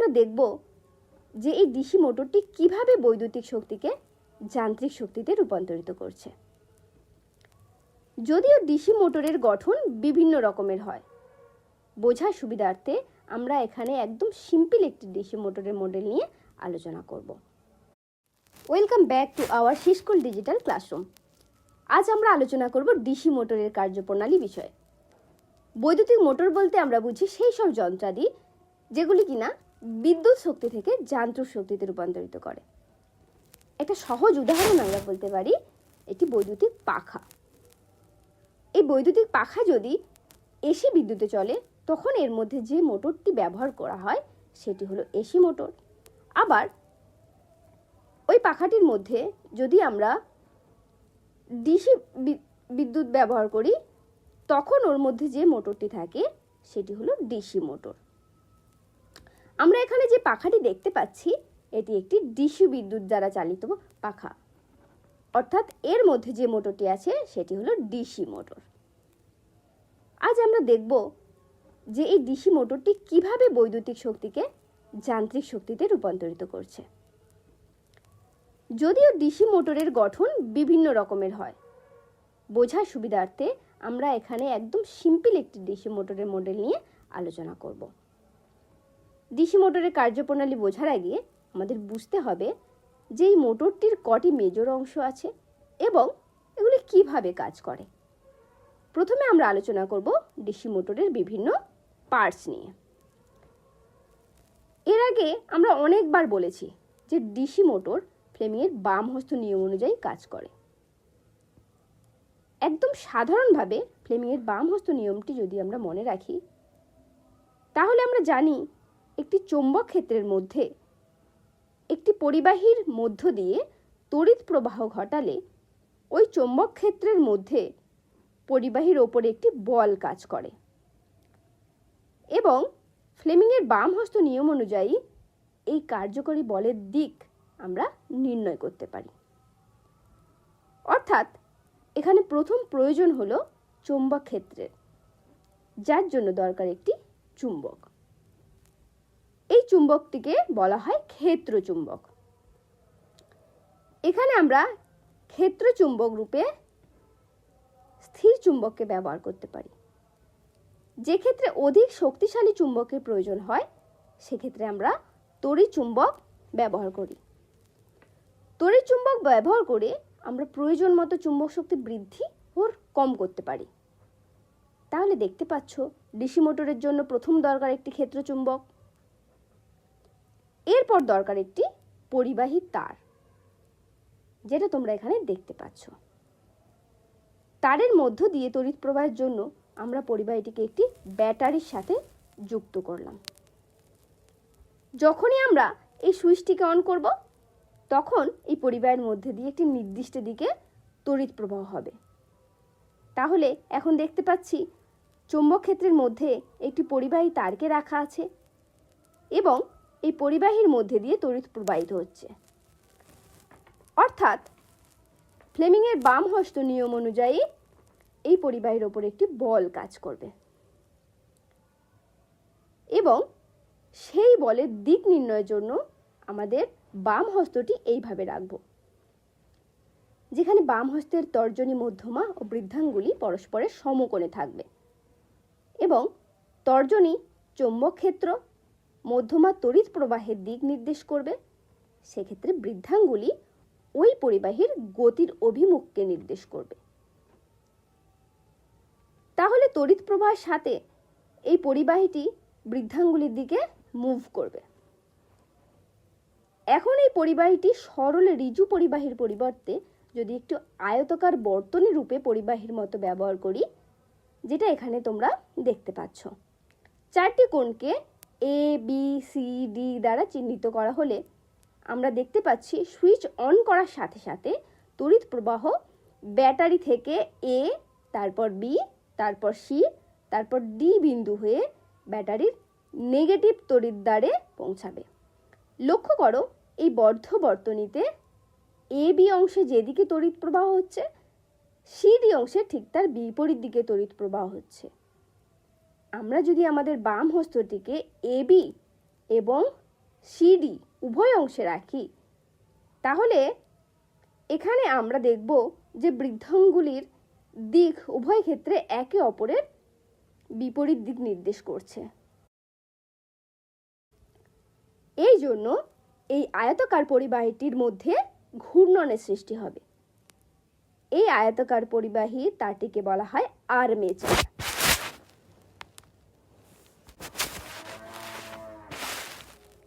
আমরা দেখব যে এই ডিসি মোটরটি কীভাবে বৈদ্যুতিক শক্তিকে যান্ত্রিক শক্তিতে রূপান্তরিত করছে। যদিও ডিসি মোটরের গঠন বিভিন্ন রকমের হয়, বোঝার সুবিধার্থে আমরা এখানে একদম সিম্পল একটি ডিসি মোটরের মডেল নিয়ে আলোচনা করব। ওয়েলকাম ব্যাক টু আওয়ার শিস্কুল ডিজিটাল ক্লাসরুম। আজ আমরা আলোচনা করব ডিসি মোটরের কার্যপ্রণালী বিষয়ে। বৈদ্যুতিক মোটর বলতে আমরা বুঝি সেই সব যন্ত্রাদি যেগুলি কিনা বিদ্যুৎ শক্তি থেকে যান্ত্রিক শক্তিতে রূপান্তরিত করে। একটা সহজ উদাহরণ আমরা বলতে পারি, একটি বৈদ্যুতিক পাখা। এই বৈদ্যুতিক পাখা যদি এসি বিদ্যুতে চলে, তখন এর মধ্যে যে মোটরটি ব্যবহার করা হয়, সেটি হলো এসি মোটর। আবার ওই পাখাটির মধ্যে যদি আমরা ডিসি বিদ্যুৎ ব্যবহার করি, তখন ওর মধ্যে যে মোটরটি থাকে, সেটি হলো ডিসি মোটর। আমরা এখানে যে পাখাটি দেখতে পাচ্ছি, এটি একটি ডিসি বিদ্যুৎ দ্বারা চালিত পাখা। অর্থাৎ এর মধ্যে যে মোটরটি আছে, সেটি হলো ডিসি মোটর। আজ আমরা দেখব যে এই ডিসি মোটরটি কীভাবে বৈদ্যুতিক শক্তিকে যান্ত্রিক শক্তিতে রূপান্তরিত করছে। যদিও ডিসি মোটরের গঠন বিভিন্ন রকমের হয়, বোঝার সুবিধার্থে আমরা এখানে একদম সিম্পল একটি ডিসি মোটরের মডেল নিয়ে আলোচনা করব। ডিসি মোটরের কার্যপ্রণালী বোঝার আগে আমাদের বুঝতে হবে যে এই মোটরটির কটি মেজর অংশ আছে এবং এগুলি কীভাবে কাজ করে। প্রথমে আমরা আলোচনা করব ডিসি মোটরের বিভিন্ন পার্টস নিয়ে। এর আগে আমরা অনেকবার বলেছি যে ডিসি মোটর ফ্লেমিংয়ের বাম হস্ত নিয়ম অনুযায়ী কাজ করে। একদম সাধারণভাবে ফ্লেমিংয়ের বাম হস্ত নিয়মটি যদি আমরা মনে রাখি, তাহলে আমরা জানি একটি চৌম্বক ক্ষেত্রের মধ্যে। একটি পরিবাহীর মধ্য দিয়ে তড়িৎ প্রবাহ ঘটালে ওই চৌম্বক ক্ষেত্রের মধ্যে পরিবাহীর ওপরে একটি বল কাজ করে। এবং ফ্লেমিংয়ের বাম হস্ত নিয়ম অনুযায়ী এই কার্যকরী বলের দিক আমরা নির্ণয় করতে পারি। অর্থাৎ এখানে প্রথম প্রয়োজন হলো চৌম্বক ক্ষেত্রের, যার জন্য দরকার একটি চুম্বক। এই চুম্বকটিকে বলা হয় ক্ষেত্র চুম্বক। এখানে আমরা ক্ষেত্র চুম্বক রূপে স্থির চুম্বককে ব্যবহার করতে পারি। যে ক্ষেত্রে অধিক শক্তিশালী চুম্বকের প্রয়োজন হয়, সেক্ষেত্রে আমরা তড়িৎ চুম্বক ব্যবহার করি। তড়িৎ চুম্বক ব্যবহার করে আমরা প্রয়োজন মতো চুম্বক শক্তি বৃদ্ধি ও কম করতে পারি। তাহলে দেখতে পাচ্ছ, ডিসি মোটরের জন্য প্রথম দরকার একটি ক্ষেত্র চুম্বক। এরপর দরকার একটি পরিবাহী তার, যেটা তোমরা এখানে দেখতে পাচ্ছ। তারের মধ্য দিয়ে তড়িৎ প্রবাহের জন্য আমরা পরিবাহীটিকে একটি ব্যাটারির সাথে যুক্ত করলাম। যখনই আমরা এই সুইচটিকে অন করব, তখন এই পরিবাহের মধ্যে দিয়ে একটি নির্দিষ্ট দিকে তড়িৎ প্রবাহ হবে। তাহলে এখন দেখতে পাচ্ছি চৌম্বক ক্ষেত্রের মধ্যে একটি পরিবাহী তারকে রাখা আছে এবং এই পরিবাহীর মধ্যে দিয়ে তড়িৎ প্রবাহিত হচ্ছে। অর্থাৎ, ফ্লেমিংয়ের বাম হস্ত নিয়ম অনুযায়ী এই পরিবাহীর ওপর একটি বল কাজ করবে। এবং সেই বলের দিক নির্ণয়ের জন্য আমাদের বাম হস্তটি এইভাবে রাখব। যেখানে বাম হস্তের তর্জনী মধ্যমা ও বৃদ্ধাঙ্গুলি পরস্পরের সমকোণে থাকবে। এবং তর্জনী চৌম্বক ক্ষেত্র মধ্যমা তড়িৎ প্রবাহের দিক নির্দেশ করবে। সেক্ষেত্রে বৃদ্ধাঙ্গুলি ওই পরিবাহীর গতির অভিমুখকে নির্দেশ করবে। তাহলে তড়িৎ প্রবাহের সাথে এই পরিবাহীটি বৃদ্ধাঙ্গুলির দিকে মুভ করবে। এখন এই পরিবাহীটি সরল রিজু পরিবাহীর পরিবর্তে যদি একটু আয়তকার বর্তনী রূপে পরিবাহীর মতো ব্যবহার করি, যেটা এখানে তোমরা দেখতে পাচ্ছ। চারটি কোণকে এ বি সি ডি দ্বারা চিহ্নিত করা হলে আমরা দেখতে পাচ্ছি সুইচ অন করার সাথে সাথে তড়িৎ প্রবাহ ব্যাটারি থেকে এ তারপর বি তারপর সি তারপর ডি বিন্দু হয়ে ব্যাটারির নেগেটিভ তড়িৎ দ্বারে পৌঁছাবে। লক্ষ্য করো, এই বর্ধ বর্তনীতে এ বি অংশে যেদিকে তড়িৎ প্রবাহ হচ্ছে সিডি অংশে ঠিক তার বিপরীত দিকে তড়িৎ প্রবাহ হচ্ছে। আমরা যদি আমাদের বাম হস্তটিকে এবি এবং সিডি উভয় অংশে রাখি, তাহলে এখানে আমরা দেখব যে বৃদ্ধাঙ্গুলির দিক উভয় ক্ষেত্রে একে অপরের বিপরীত দিক নির্দেশ করছে। এই জন্য এই আয়তাকার পরিবাহীটির মধ্যে ঘূর্ণনের সৃষ্টি হবে। এই আয়তাকার পরিবাহী তারটিকে বলা হয় আর্মেচার।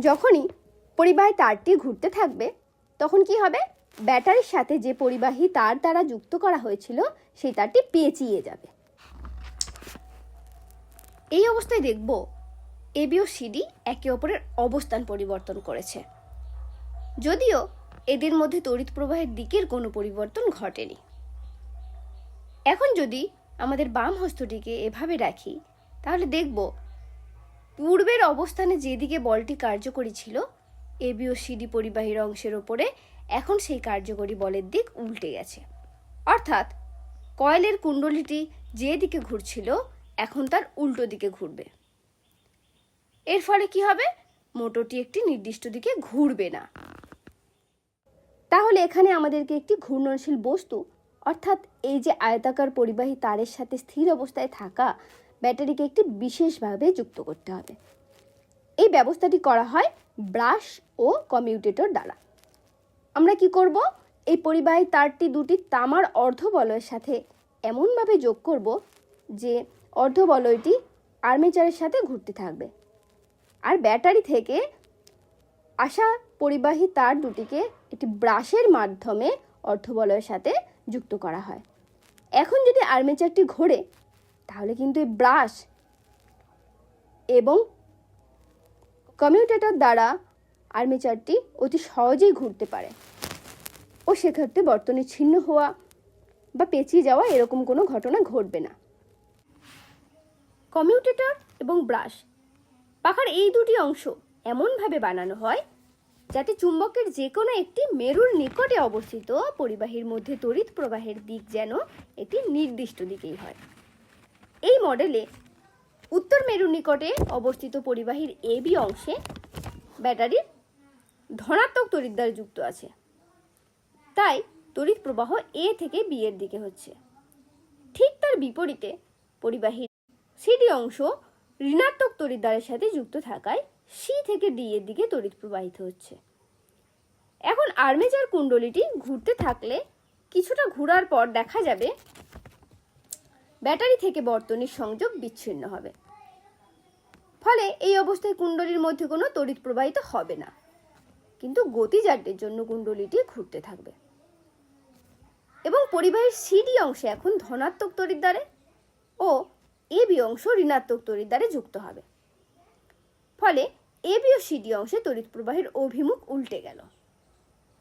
যখনই পরিবাহী তারটি ঘুরতে থাকবে, তখন কি হবে? ব্যাটারির সাথে যে পরিবাহী তার দ্বারা যুক্ত করা হয়েছিল সেই তারটি পেঁচিয়ে যাবে। এই অবস্থায় দেখব এবিও সিডি একে অপরের অবস্থান পরিবর্তন করেছে। যদিও এদের মধ্যে তড়িৎ প্রবাহের দিকের কোনো পরিবর্তন ঘটেনি। এখন যদি আমাদের বাম হস্তটিকে এভাবে রাখি, তাহলে দেখব পূর্বের অবস্থানে যেদিকে বলটি কার্যকরী ছিল এবি ও সিডি পরিবাহীর অংশের ওপরে এখন সেই কার্যকরী বলের দিক উল্টে গেছে। অর্থাৎ, কয়েলের কুণ্ডলিটি যেদিকে ঘুরছিল, এখন তার উল্টো দিকে ঘুরবে। এর ফলে কি হবে? মোটরটি একটি নির্দিষ্ট দিকে ঘুরবে না। তাহলে এখানে আমাদেরকে একটি ঘূর্ণনশীল বস্তু, অর্থাৎ এই যে আয়তাকার পরিবাহী তারের সাথে স্থির অবস্থায় থাকা ব্যাটারিকে একটি বিশেষভাবে যুক্ত করতে হবে। এই ব্যবস্থাটি করা হয় ব্রাশ ও কমিউটেটর দ্বারা। আমরা কি করব? এই পরিবাহী তারটি দুটি তামার অর্ধবলয়ের সাথে এমনভাবে যোগ করব যে অর্ধবলয়টি আর্মেচারের সাথে ঘুরতে থাকবে। আর ব্যাটারি থেকে আসা পরিবাহী তার দুটিকে একটি ব্রাশের মাধ্যমে অর্ধবলয়ের সাথে যুক্ত করা হয়। এখন যদি আর্মেচারটি ঘোরে তাহলে কিন্তু এই ব্রাশ এবং কমিউটেটর দ্বারা আর্মেচারটি অতি সহজেই ঘুরতে পারে। ও সেক্ষেত্রে বর্তনী ছিন্ন হওয়া বা পেঁচিয়ে যাওয়া এরকম কোনো ঘটনা ঘটবে না। কমিউটেটর এবং ব্রাশ পাখার এই দুটি অংশ এমনভাবে বানানো হয় যাতে চুম্বকের যে কোনো একটি মেরুর নিকটে অবস্থিত পরিবাহীর মধ্যে তড়িৎ প্রবাহের দিক যেন একটি নির্দিষ্ট দিকেই হয়। এই মডেলে উত্তর মেরুর নিকটে অবস্থিত পরিবাহীর এ বি অংশে ব্যাটারির ধনাত্মক তড়িৎ দ্বারা যুক্ত আছে। তাই তড়িৎ প্রবাহ এ থেকে বি এর দিকে হচ্ছে। ঠিক তার বিপরীতে পরিবাহীর সিডি অংশ ঋণাত্মক তড়িৎদ্বারের সাথে যুক্ত থাকায় সি থেকে ডি এর দিকে তড়িৎ প্রবাহিত হচ্ছে। এখন আর্মেচার কুণ্ডলীটি ঘুরতে থাকলে কিছুটা ঘোরার পর দেখা যাবে ব্যাটারি থেকে বর্তনীর সংযোগ বিচ্ছিন্ন হবে। ফলে এই অবস্থায় কুণ্ডলীর মধ্যে কোনো তড়িৎ প্রবাহিত হবে না। কিন্তু গতিজাড্যের জন্য কুণ্ডলীটি ঘুরতে থাকবে। এবং পরিবাহীর সিডি অংশে এখন ধনাত্মক তড়িৎদ্বারে ও এবি অংশ ঋণাত্মক তড়িৎদ্বারে যুক্ত হবে। ফলে এবি ও সিডি অংশে তড়িৎ প্রবাহের অভিমুখ উল্টে গেল।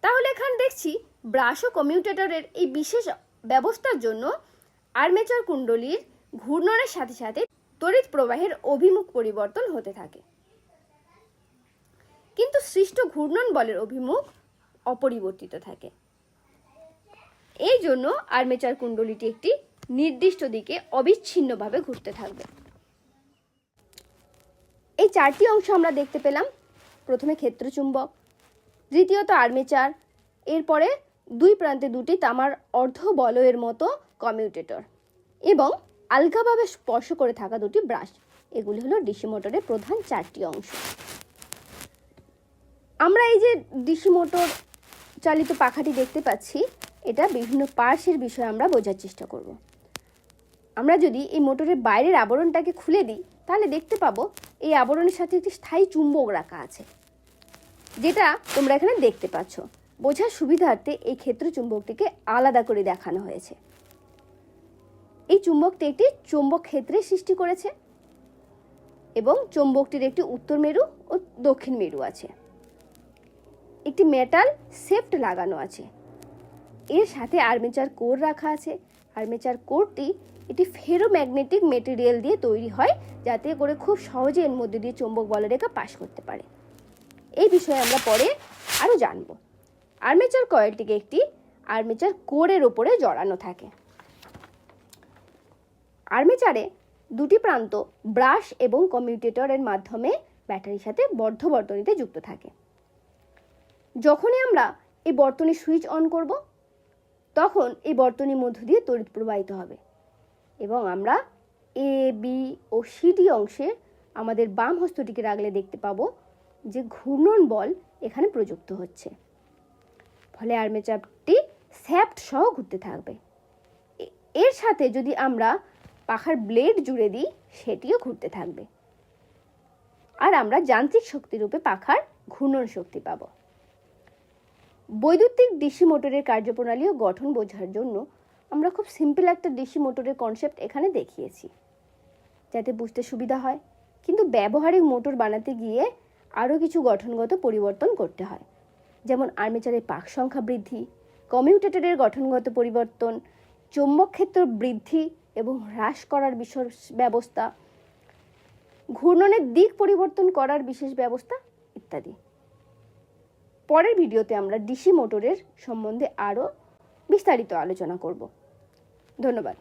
তাহলে এখানে দেখছি ব্রাশ ও কমিউটেটরের এই বিশেষ ব্যবস্থার জন্য আর্মেচার কুণ্ডলীর ঘূর্ণনের সাথে সাথে তড়িৎ প্রবাহের অভিমুখ পরিবর্তন হতে থাকে। কিন্তু সৃষ্ট ঘূর্ণন বলের অভিমুখ অপরিবর্তিত থাকে। এই জন্য আর্মেচার কুণ্ডলীটি একটি নির্দিষ্ট দিকে অবিচ্ছিন্নভাবে ঘুরতে থাকবে। এই চারটি অংশ আমরা দেখতে পেলাম। প্রথমে ক্ষেত্রচুম্বক, দ্বিতীয়ত আর্মেচার, এরপরে দুই প্রান্তে দুটি তামার অর্ধ বলয়ের মতো কমিউটেটর। এবং আলগাভাবে স্পর্শ করে থাকা দুটি ব্রাশ। এগুলি হলো ডিসি মোটরের প্রধান চারটি অংশ। আমরা এই যে ডিসি মোটর চালিত পাখাটি দেখতে পাচ্ছি, এটা বিভিন্ন পার্শ্বের বিষয়ে আমরা বোঝার চেষ্টা করব। আমরা যদি এই মোটরের বাইরের আবরণটাকে খুলে দিই, তাহলে দেখতে পাবো এই আবরণের সাথে একটি স্থায়ী চুম্বক রাখা আছে। যেটা তোমরা এখানে দেখতে পাচ্ছ। বোঝার সুবিধার্থে এই ক্ষেত্র চুম্বকটিকে আলাদা করে দেখানো হয়েছে। এই চুম্বকটি একটি চুম্বক ক্ষেত্রের সৃষ্টি করেছে এবং চুম্বকটির একটি উত্তর মেরু ও দক্ষিণ মেরু আছে। একটি মেটাল সেফট লাগানো আছে। এর সাথে আর্মেচার কোর রাখা আছে। আর্মেচার কোরটি এটি ফেরোম্যাগনেটিক মেটেরিয়াল দিয়ে তৈরি হয়, যাতে করে খুব সহজে এর মধ্যে দিয়ে চৌম্বক বলরেখা পাশ করতে পারে। এই বিষয়ে আমরা পরে আরও জানব। আর্মেচার কয়েলটিকে একটি আর্মেচার কোরের ওপরে জড়ানো থাকে। আর্মেচারে দুটি প্রান্ত, ব্রাশ এবং কমিউটেটরের মাধ্যমে ব্যাটারির সাথে বদ্ধ বর্তনীতে যুক্ত থাকে। যখনই আমরা এই বর্তনীর সুইচ অন করব, তখন এই বর্তনীর মধ্য দিয়ে তড়িৎ প্রবাহিত হবে এবং আমরা এ বি ও সিডি অংশে আমাদের বাম হস্তটিকে রাখলে দেখতে পাবো যে ঘূর্ণন বল এখানে প্রযুক্ত হচ্ছে। ফলে আর্মেচারটি স্যাপ্ট সহ ঘুরতে থাকবে। এর সাথে যদি আমরা পাখার ব্লেড জুড়ে দিই, সেটিও ঘুরতে থাকবে। আর আমরা যান্ত্রিক শক্তিরূপে পাখার ঘূর্ণন শক্তি পাবো। বৈদ্যুতিক ডিসি মোটরের কার্যপ্রণালী ও গঠন বোঝার জন্য আমরা খুব সিম্পল একটা ডিসি মোটরের কনসেপ্ট এখানে দেখিয়েছি, যাতে বুঝতে সুবিধা হয়। কিন্তু ব্যবহারিক মোটর বানাতে গিয়ে আরও কিছু গঠনগত পরিবর্তন করতে হয়। যেমন আর্মেচারের পাক সংখ্যা বৃদ্ধি, কমিউটেটরের গঠনগত পরিবর্তন, চৌম্বক ক্ষেত্র বৃদ্ধি এবং হ্রাস করার বিশেষ ব্যবস্থা, ঘূর্ণনের দিক পরিবর্তন করার বিশেষ ব্যবস্থা ইত্যাদি। পরের ভিডিওতে আমরা ডিসি মোটরের সম্বন্ধে আরও বিস্তারিত আলোচনা করব। ধন্যবাদ।